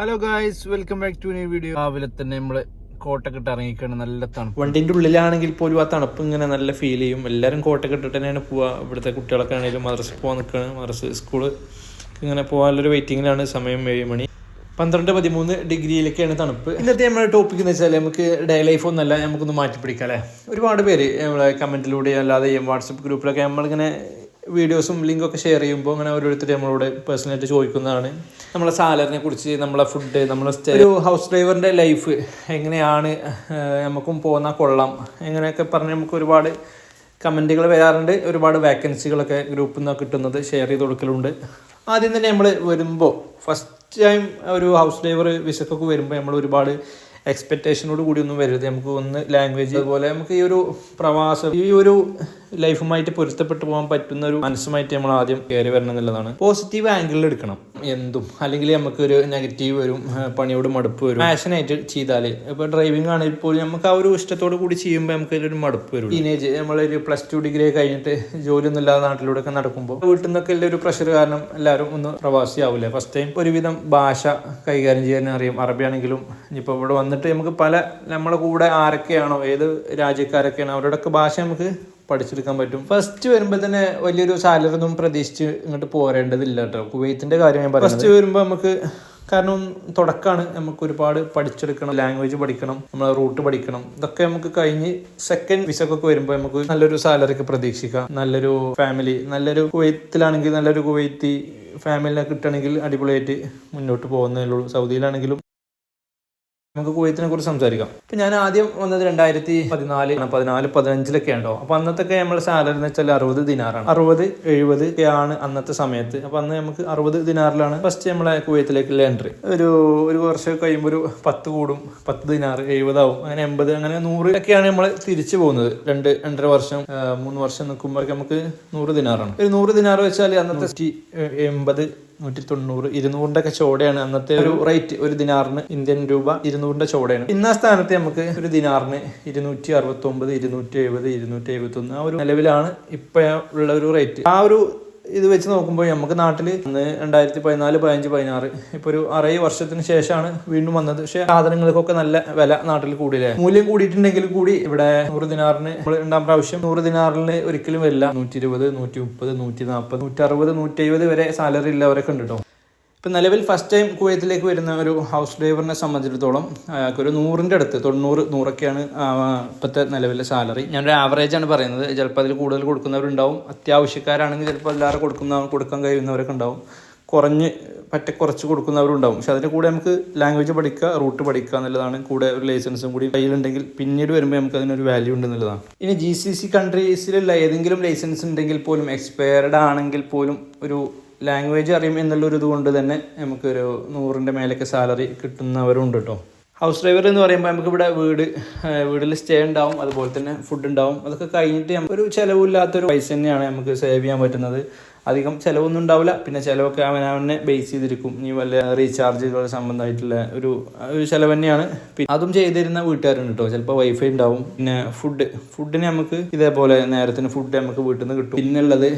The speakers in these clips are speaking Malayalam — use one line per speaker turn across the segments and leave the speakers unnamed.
Hello guys welcome back to new video രാവിലെ തന്നെ നമ്മൾ കോട്ടൊക്കെ ഇട്ട് ഇറങ്ങിക്കാണ് നല്ല തണുപ്പ്.
വണ്ടിന്റെ ഉള്ളിലാണെങ്കിൽ പോലും ആ തണുപ്പ് ഇങ്ങനെ നല്ല ഫീൽ ചെയ്യും. എല്ലാവരും കോട്ടൊക്കെ തന്നെയാണ് പോവുക ഇവിടുത്തെ കുട്ടികളൊക്കെ ആണെങ്കിലും മദ്രസ പോകാൻ നിൽക്കുകയാണ് മദ്രസ സ്കൂൾ ഇങ്ങനെ പോകാനുള്ളൊരു വെയിറ്റിങ്ങിലാണ് സമയം ഏഴ് മണി. പന്ത്രണ്ട് പതിമൂന്ന് ഡിഗ്രിയിലൊക്കെയാണ് തണുപ്പ്. ഇന്നത്തെ നമ്മുടെ ടോപ്പിക് എന്ന് വെച്ചാൽ നമുക്ക് ഡേ ലൈഫ് ഒന്നല്ല നമുക്കൊന്ന് മാറ്റി പിടിക്കാം അല്ലേ? ഒരുപാട് പേര് നമ്മളെ കമന്റിലൂടെ അല്ലാതെ വാട്സപ്പ് ഗ്രൂപ്പിലൊക്കെ നമ്മളിങ്ങനെ വീഡിയോസും ലിങ്കൊക്കെ ഷെയർ ചെയ്യുമ്പോൾ അങ്ങനെ ഓരോരുത്തർ നമ്മളോട് പേഴ്സണലായിട്ട് ചോദിക്കുന്നതാണ്. നമ്മളെ സാലറിനെ കുറിച്ച് നമ്മളെ ഫുഡ് നമ്മളെ ഒരു ഹൗസ് ഡ്രൈവറിന്റെ ലൈഫ് എങ്ങനെയാണ് നമുക്കും പോകുന്ന കൊള്ളാം. എങ്ങനെയൊക്കെ പറഞ്ഞ് നമുക്ക് ഒരുപാട് കമന്റുകൾ വരാറുണ്ട്. ഒരുപാട് വേക്കൻസികളൊക്കെ ഗ്രൂപ്പിൽ നിന്ന് കിട്ടുന്നത് ഷെയർ ചെയ്ത് കൊടുക്കലുണ്ട്. ആദ്യം തന്നെ നമ്മൾ വരുമ്പോൾ ഫസ്റ്റ് ടൈം ഒരു ഹൗസ് ഡ്രൈവർ വിസക്കൊക്കെ വരുമ്പോൾ നമ്മൾ ഒരുപാട് എക്സ്പെക്റ്റേഷനോട് കൂടി ഒന്നും വരരുത്. നമുക്ക് ഒന്ന് ലാംഗ്വേജ് അതുപോലെ നമുക്ക് ഈ ഒരു പ്രവാസം ഈ ഒരു ലൈഫുമായിട്ട് പൊരുത്തപ്പെട്ടു പോകാൻ പറ്റുന്ന ഒരു മനസ്സുമായിട്ട് നമ്മൾ ആദ്യം കയറി വരണം എന്നുള്ളതാണ്. പോസിറ്റീവ് ആംഗിളിൽ എടുക്കണം. എന്തും. അല്ലെങ്കിൽ നമുക്ക് ഒരു നെഗറ്റീവ് വരും പണിയോട് മടുപ്പ് വരും. പാഷനായിട്ട് ചെയ്താൽ ഇപ്പോൾ ഡ്രൈവിംഗ് ആണെങ്കിൽ പോലും നമുക്ക് ആ ഒരു ഇഷ്ടത്തോട് കൂടി ചെയ്യുമ്പോൾ നമുക്ക് ഒരു മടുപ്പ് വരും. ടീനേജ് നമ്മളൊരു പ്ലസ് ടു ഡിഗ്രി കഴിഞ്ഞിട്ട് ജോലിയൊന്നും ഇല്ലാതെ നാട്ടിലൂടെ ഒക്കെ നടക്കുമ്പോൾ വീട്ടിൽ നിന്നൊക്കെ ഒരു പ്രഷർ കാരണം എല്ലാവരും ഒന്ന് പ്രവാസി ആവില്ല ഫസ്റ്റ് ടൈം ഒരുവിധം ഭാഷ കൈകാര്യം ചെയ്യാൻ അറിയാം. അറബി ആണെങ്കിലും ഇനിയിപ്പോൾ ഇവിടെ വന്നിട്ട് നമുക്ക് പല നമ്മളെ കൂടെ ആരൊക്കെയാണോ ഏത് രാജ്യക്കാരൊക്കെയാണോ അവരുടെയൊക്കെ ഭാഷ നമുക്ക് പഠിച്ചെടുക്കാൻ പറ്റും. ഫസ്റ്റ് വരുമ്പോൾ തന്നെ വലിയൊരു സാലറി ഒന്നും പ്രതീക്ഷിച്ച് ഇങ്ങോട്ട് പോരേണ്ടതില്ല കേട്ടോ. കുവൈത്തിന്റെ കാര്യം ഞാൻ ഫസ്റ്റ് വരുമ്പോൾ നമുക്ക് കാരണം തുടക്കമാണ് നമുക്ക് ഒരുപാട് പഠിച്ചെടുക്കണം. ലാംഗ്വേജ് പഠിക്കണം. നമ്മളെ റൂട്ട് പഠിക്കണം. ഇതൊക്കെ നമുക്ക് കഴിഞ്ഞ് സെക്കൻഡ് വിസക്കൊക്കെ വരുമ്പോൾ നമുക്ക് നല്ലൊരു സാലറി ഒക്കെ പ്രതീക്ഷിക്കാം. നല്ലൊരു ഫാമിലി നല്ലൊരു കുവൈത്തിലാണെങ്കിൽ നല്ലൊരു കുവൈത്തി ഫാമിലിനെ കിട്ടണമെങ്കിൽ അടിപൊളിയായിട്ട് മുന്നോട്ട് പോകുന്നതേ ഉള്ളൂ. സൗദിയിലാണെങ്കിലും നമുക്ക് കുവൈത്തിനെ കുറിച്ച് സംസാരിക്കാം. ഇപ്പൊ ഞാൻ ആദ്യം വന്നത് രണ്ടായിരത്തി പതിനാല് പതിനാല് പതിനഞ്ചിലൊക്കെ ഉണ്ടോ? അപ്പൊ അന്നത്തൊക്കെ നമ്മുടെ സാലറി എന്ന് വെച്ചാൽ അറുപത് ദിനാറാണ്. അറുപത് എഴുപത് ആണ് അന്നത്തെ സമയത്ത്. അപ്പൊ അന്ന് നമുക്ക് അറുപത് ദിനാറിലാണ് ഫസ്റ്റ് നമ്മളെ കുവൈത്തിലേക്കുള്ള എൻട്രി ഒരു ഒരു വർഷം കഴിയുമ്പോൾ ഒരു പത്ത് കൂടും. പത്ത് ദിനാറ് എഴുപതാവും. അങ്ങനെ എൺപത് അങ്ങനെ നൂറ് ഒക്കെയാണ് നമ്മൾ തിരിച്ചു പോകുന്നത്. രണ്ട് രണ്ടര വർഷം മൂന്ന് വർഷം നിൽക്കുമ്പോഴൊക്കെ നമുക്ക് നൂറ് ദിനാറാണ്. ഒരു നൂറ് ദിനാർ വെച്ചാൽ അന്നത്തെ എൺപത് നൂറ്റി തൊണ്ണൂറ് ഇരുന്നൂറിന്റെ ഒക്കെ ചോടയാണ്. അന്നത്തെ ഒരു റേറ്റ് ഒരു ദിനാറിന് ഇന്ത്യൻ രൂപ ഇരുന്നൂറിന്റെ ചോടയാണ്. ഇന്ന സ്ഥാനത്ത് നമുക്ക് ഒരു ദിനാറിന് ഇരുന്നൂറ്റി അറുപത്തി ഒമ്പത് ഇരുന്നൂറ്റി എഴുപത് ഇരുന്നൂറ്റി എഴുപത്തി ഒന്ന് ആ ഒരു നിലവിലാണ് ഇപ്പൊ ഉള്ള ഒരു റേറ്റ് ആ ഒരു ഇത് വെച്ച് നോക്കുമ്പോൾ നമുക്ക് നാട്ടിൽ അന്ന് രണ്ടായിരത്തി പതിനാല് പതിനഞ്ച് പതിനാറ് ഇപ്പൊ ഒരു അറേ വർഷത്തിന് ശേഷമാണ് വീണ്ടും വന്നത്. പക്ഷേ സാധനങ്ങൾക്കൊക്കെ നല്ല വില നാട്ടിൽ കൂടിയില്ലേ? മൂല്യം കൂടിയിട്ടുണ്ടെങ്കിൽ കൂടി ഇവിടെ നൂറ് ദിനാറിന് രണ്ടാം പ്രാവശ്യം നൂറ് ദിനാറിന് ഒരിക്കലും വരില്ല. നൂറ്റി ഇരുപത് നൂറ്റി മുപ്പത് നൂറ്റി നാൽപ്പത് നൂറ്റി അറുപത് നൂറ്റി എഴുപത് വരെ സാലറി ഉള്ളവരൊക്കെ ഉണ്ട് കേട്ടോ. ഇപ്പം നിലവിൽ ഫസ്റ്റ് ടൈം കുവൈത്തിലേക്ക് വരുന്ന ഒരു ഹൗസ് ഡ്രൈവറിനെ സംബന്ധിച്ചിടത്തോളം ഒരു നൂറിന്റെ അടുത്ത് തൊണ്ണൂറ് നൂറൊക്കെയാണ് ഇപ്പോഴത്തെ നിലവിലെ സാലറി ഞാനൊരു ആവറേജ് ആണ് പറയുന്നത്. ചിലപ്പോൾ അതിൽ കൂടുതൽ കൊടുക്കുന്നവരുണ്ടാവും. അത്യാവശ്യക്കാരാണെങ്കിൽ ചിലപ്പോൾ എല്ലാവരും കൊടുക്കുന്ന കൊടുക്കാൻ കഴിയുന്നവരൊക്കെ ഉണ്ടാവും. കുറഞ്ഞ് പറ്റ കുറച്ച് കൊടുക്കുന്നവരുണ്ടാവും. പക്ഷെ അതിന്റെ കൂടെ നമുക്ക് ലാംഗ്വേജ് പഠിക്കുക റൂട്ട് പഠിക്കുക എന്നുള്ളതാണ് കൂടെ ഒരു ലൈസൻസും കൂടി കയ്യിലുണ്ടെങ്കിൽ പിന്നീട് വരുമ്പോൾ നമുക്ക് അതിനൊരു വാല്യൂ ഉണ്ട് എന്നുള്ളതാണ്. ഇനി ജി സി സി കൺട്രീസിലുള്ള ഏതെങ്കിലും ലൈസൻസ് ഉണ്ടെങ്കിൽ പോലും എക്സ്പയർഡ് ആണെങ്കിൽ പോലും ഒരു ലാംഗ്വേജ് അറിയും എന്നുള്ളൊരു ഇതുകൊണ്ട് തന്നെ നമുക്കൊരു നൂറിന്റെ മേലൊക്കെ സാലറി കിട്ടുന്നവരുണ്ട് കേട്ടോ ഹൗസ് ഡ്രൈവർ എന്ന് പറയുമ്പോൾ നമുക്കിവിടെ വീട് വീട്ടിൽ സ്റ്റേ ഉണ്ടാവും അതുപോലെ തന്നെ ഫുഡ് ഉണ്ടാവും. അതൊക്കെ കഴിഞ്ഞിട്ട് നമുക്കൊരു ചിലവില്ലാത്തൊരു പൈസ തന്നെയാണ് നമുക്ക് സേവ് ചെയ്യാൻ പറ്റുന്നത്. അധികം ചിലവൊന്നും ഉണ്ടാവില്ല. പിന്നെ ചിലവൊക്കെ അവനവനെ ബേസ് ചെയ്തിരിക്കും. ഈ വല്ല റീചാർജുകൾ സംബന്ധമായിട്ടുള്ള ഒരു ഒരു ചിലവ് തന്നെയാണ്. പിന്നെ അതും ചെയ്തിരുന്ന വീട്ടുകാരുണ്ട് കേട്ടോ ചിലപ്പോൾ വൈഫൈ ഉണ്ടാവും. പിന്നെ ഫുഡ് ഫുഡിന് നമുക്ക് ഇതേപോലെ നേരത്തിന് ഫുഡ് നമുക്ക് വീട്ടിൽ നിന്ന് കിട്ടും. പിന്നുള്ളത്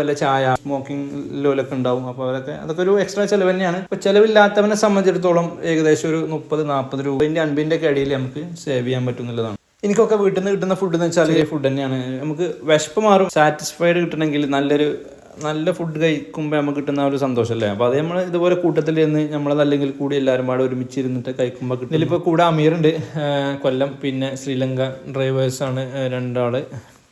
വല്ല ചായ സ്മോക്കിംഗ് ലോലൊക്കെ ഉണ്ടാവും. അപ്പോൾ അവരൊക്കെ അതൊക്കെ ഒരു എക്സ്ട്രാ ചിലവ് തന്നെയാണ്. ഇപ്പോൾ ചിലവില്ലാത്തവനെ സംബന്ധിച്ചിടത്തോളം ഏകദേശം ഒരു മുപ്പത് നാൽപ്പത് രൂപേന്റെ അൻപിന്റെ ഒക്കെ ഇടയിൽ നമുക്ക് സേവ് ചെയ്യാൻ പറ്റും എന്നുള്ളതാണ്. എനിക്കൊക്കെ വീട്ടിൽ നിന്ന് കിട്ടുന്ന ഫുഡ് എന്ന് വെച്ചാൽ ഫുഡ് തന്നെയാണ്. നമുക്ക് വിശപ്പ് മാറും. സാറ്റിസ്ഫൈഡ് കിട്ടണമെങ്കിൽ നല്ലൊരു നല്ല ഫുഡ് കഴിക്കുമ്പോൾ നമുക്ക് കിട്ടുന്ന ഒരു സന്തോഷമല്ലേ അപ്പോൾ അത് നമ്മൾ ഇതുപോലെ കൂട്ടത്തിൽ നിന്ന് നമ്മളതല്ലെങ്കിൽ കൂടി എല്ലാവരും പാടെ ഒരുമിച്ച് ഇരുന്നിട്ട് കഴിക്കുമ്പോൾ കിട്ടും. ഇതിലിപ്പോൾ കൂടെ അമീറുണ്ട് കൊല്ലം പിന്നെ ശ്രീലങ്ക ഡ്രൈവേഴ്സാണ് രണ്ടാൾ.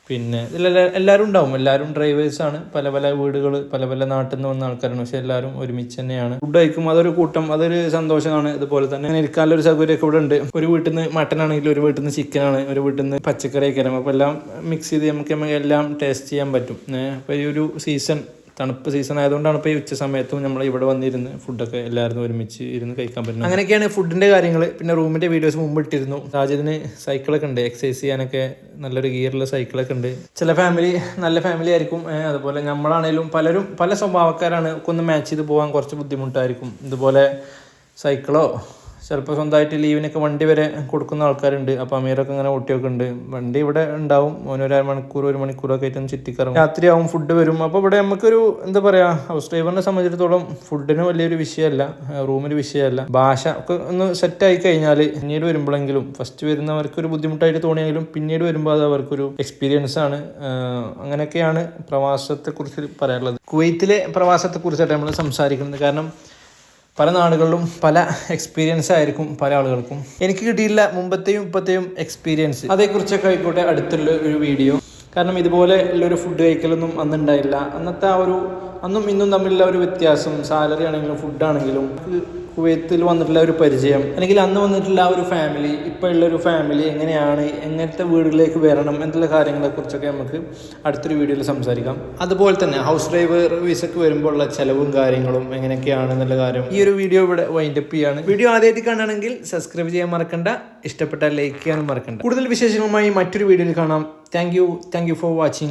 പിന്നെ ഇതിലെല്ലാ- എല്ലാവരും ഉണ്ടാവും. എല്ലാവരും ഡ്രൈവേഴ്സാണ് പല പല വീടുകൾ പല പല നാട്ടിൽ നിന്ന് വന്ന ആൾക്കാരാണ്. പക്ഷെ എല്ലാവരും ഒരുമിച്ച് തന്നെയാണ്. ഫുഡ് കഴിക്കും അതൊരു കൂട്ടം അതൊരു സന്തോഷമാണ്. ഇതുപോലെ തന്നെ അങ്ങനെ ഇരിക്കാനുള്ള ഒരു സൗകര്യമൊക്കെ ഇവിടെ ഉണ്ട്. ഒരു വീട്ടിൽ നിന്ന് മട്ടൺ ആണെങ്കിൽ ഒരു വീട്ടിൽ നിന്ന് ചിക്കനാണ് ഒരു വീട്ടിൽ നിന്ന് പച്ചക്കറി ഒക്കെ അപ്പോൾ എല്ലാം മിക്സ് ചെയ്ത് നമുക്ക് എല്ലാം ടേസ്റ്റ് ചെയ്യാൻ പറ്റും. അപ്പോൾ ഈ ഒരു സീസൺ തണുപ്പ് സീസൺ ആയതുകൊണ്ടാണ് ഇപ്പോൾ ഈ ഉച്ച സമയത്തും നമ്മൾ ഇവിടെ വന്നിരുന്ന് ഫുഡൊക്കെ എല്ലാവരും ഒരുമിച്ച് ഇരുന്ന് കഴിക്കാൻ പറ്റുന്നത്. അങ്ങനെയൊക്കെയാണ് ഫുഡിന്റെ കാര്യങ്ങൾ പിന്നെ റൂമിന്റെ വീഡിയോസ് മുമ്പ് ഇട്ടിരുന്നു. സാജിദിന് സൈക്കിളൊക്കെ ഉണ്ട്. എക്സസൈസ് ചെയ്യാനൊക്കെ നല്ലൊരു ഗിയറുള്ള സൈക്കിളൊക്കെ ഉണ്ട്. ചില ഫാമിലി നല്ല ഫാമിലി ആയിരിക്കും. അതുപോലെ നമ്മളാണേലും പലരും പല സ്വഭാവക്കാരാണ്. ഒക്കെ ഒന്ന് മാച്ച് ചെയ്ത് പോകാൻ കുറച്ച് ബുദ്ധിമുട്ടായിരിക്കും. ഇതുപോലെ സൈക്കിളോ ചിലപ്പോൾ സ്വന്തമായിട്ട് ലീവിനൊക്കെ വണ്ടി വരെ കൊടുക്കുന്ന ആൾക്കാരുണ്ട്. അപ്പോൾ അമീറൊക്കെ ഇങ്ങനെ ഓട്ടിയൊക്കെ ഉണ്ട്. വണ്ടി ഇവിടെ ഉണ്ടാവും. ഓനൊരു മണിക്കൂർ ഒരു മണിക്കൂറൊക്കെ ആയിട്ട് ചുറ്റിക്കറും ചുറ്റിക്കറങ്ങും. രാത്രിയാവും ഫുഡ് വരും. അപ്പോൾ ഇവിടെ നമുക്കൊരു എന്താ പറയുക ഹൗസ് ഡ്രൈവറിനെ സംബന്ധിച്ചിടത്തോളം ഫുഡിന് വലിയൊരു വിഷയമല്ല. റൂമിന് വിഷയമല്ല. ഭാഷ ഒക്കെ ഒന്ന് സെറ്റായി കഴിഞ്ഞാൽ പിന്നീട് വരുമ്പോഴെങ്കിലും ഫസ്റ്റ് വരുന്നവർക്ക് ഒരു ബുദ്ധിമുട്ടായിട്ട് തോന്നിയെങ്കിലും പിന്നീട് വരുമ്പോൾ അത് അവർക്കൊരു എക്സ്പീരിയൻസ് ആണ്. അങ്ങനെയൊക്കെയാണ് പ്രവാസത്തെക്കുറിച്ച് പറയാനുള്ളത്. കുവൈത്തിലെ പ്രവാസത്തെക്കുറിച്ചായിട്ട് നമ്മൾ സംസാരിക്കുന്നത്. കാരണം പല നാടുകളിലും പല എക്സ്പീരിയൻസ് ആയിരിക്കും പല ആളുകൾക്കും. എനിക്ക് കിട്ടിയില്ല മുമ്പത്തെയും ഇപ്പത്തെയും എക്സ്പീരിയൻസ് അതേക്കുറിച്ചൊക്കെ ആയിക്കോട്ടെ അടുത്തുള്ള ഒരു വീഡിയോ കാരണം ഇതുപോലെ ഉള്ളൊരു ഫുഡ് കഴിക്കലൊന്നും അന്നുണ്ടായില്ല. അന്നത്തെ ആ ഒരു അന്നും ഇന്നും തമ്മിലുള്ള ഒരു വ്യത്യാസം സാലറി ആണെങ്കിലും ഫുഡ് ആണെങ്കിലും കുവൈത്തിൽ വന്നിട്ടുള്ള ഒരു പരിചയം. അല്ലെങ്കിൽ അന്ന് വന്നിട്ടുള്ള ആ ഒരു ഫാമിലി ഇപ്പോൾ ഉള്ള ഒരു ഫാമിലി എങ്ങനെയാണ് എങ്ങനത്തെ വീടുകളിലേക്ക് വരണം എന്നുള്ള കാര്യങ്ങളെക്കുറിച്ചൊക്കെ നമുക്ക് അടുത്തൊരു വീഡിയോയിൽ സംസാരിക്കാം. അതുപോലെ തന്നെ ഹൗസ് ഡ്രൈവർ വിസക്ക് വരുമ്പോൾ ഉള്ള ചിലവും കാര്യങ്ങളും എങ്ങനെയൊക്കെയാണ് എന്നുള്ള കാര്യം ഈ ഒരു വീഡിയോ ഇവിടെ വൈൻഡ് അപ്പ് ചെയ്യാണ്. വീഡിയോ ആദ്യമായിട്ട് കാണുകയാണെങ്കിൽ സബ്സ്ക്രൈബ് ചെയ്യാൻ മറക്കണ്ട ഇഷ്ടപ്പെട്ടാൽ ലൈക്ക് ചെയ്യാനും മറക്കണ്ട. കൂടുതൽ വിശേഷങ്ങളുമായി മറ്റൊരു വീഡിയോയിൽ കാണാം. Thank you thank you for watching